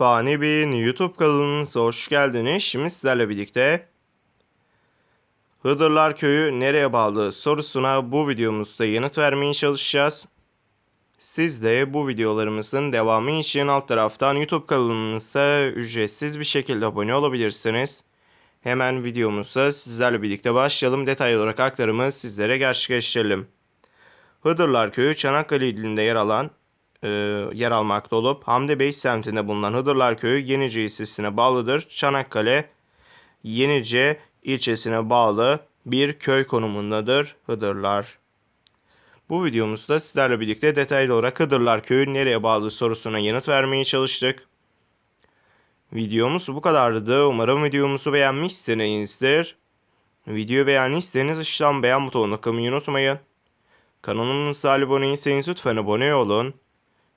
Fani Bey'in YouTube kanalınıza hoş geldiniz. Şimdi sizlerle birlikte Hıdırlar Köyü nereye bağlı sorusuna bu videomuzda yanıt vermeye çalışacağız. Siz de bu videolarımızın devamı için alt taraftan YouTube kanalımıza ücretsiz bir şekilde abone olabilirsiniz. Hemen videomuza sizlerle birlikte başlayalım. Detaylı olarak aktarımı sizlere gerçekleştirelim. Hıdırlar Köyü Çanakkale ilinde yer alan e, yer almakta olup Hamdi Bey semtinde bulunan Hıdırlar Köyü Yenice ilçesine bağlıdır. Çanakkale Yenice ilçesine bağlı bir köy konumundadır Hıdırlar. Bu videomuzda sizlerle birlikte detaylı olarak Hıdırlar Köyü nereye bağlı sorusuna yanıt vermeye çalıştık. Videomuz bu kadardı. Umarım videomuzu beğenmişsinizdir. Videoyu beğendiyseniz aşağıdan beğen butonuna kılmayı unutmayın. Kanalımıza abone değilseniz lütfen abone olun.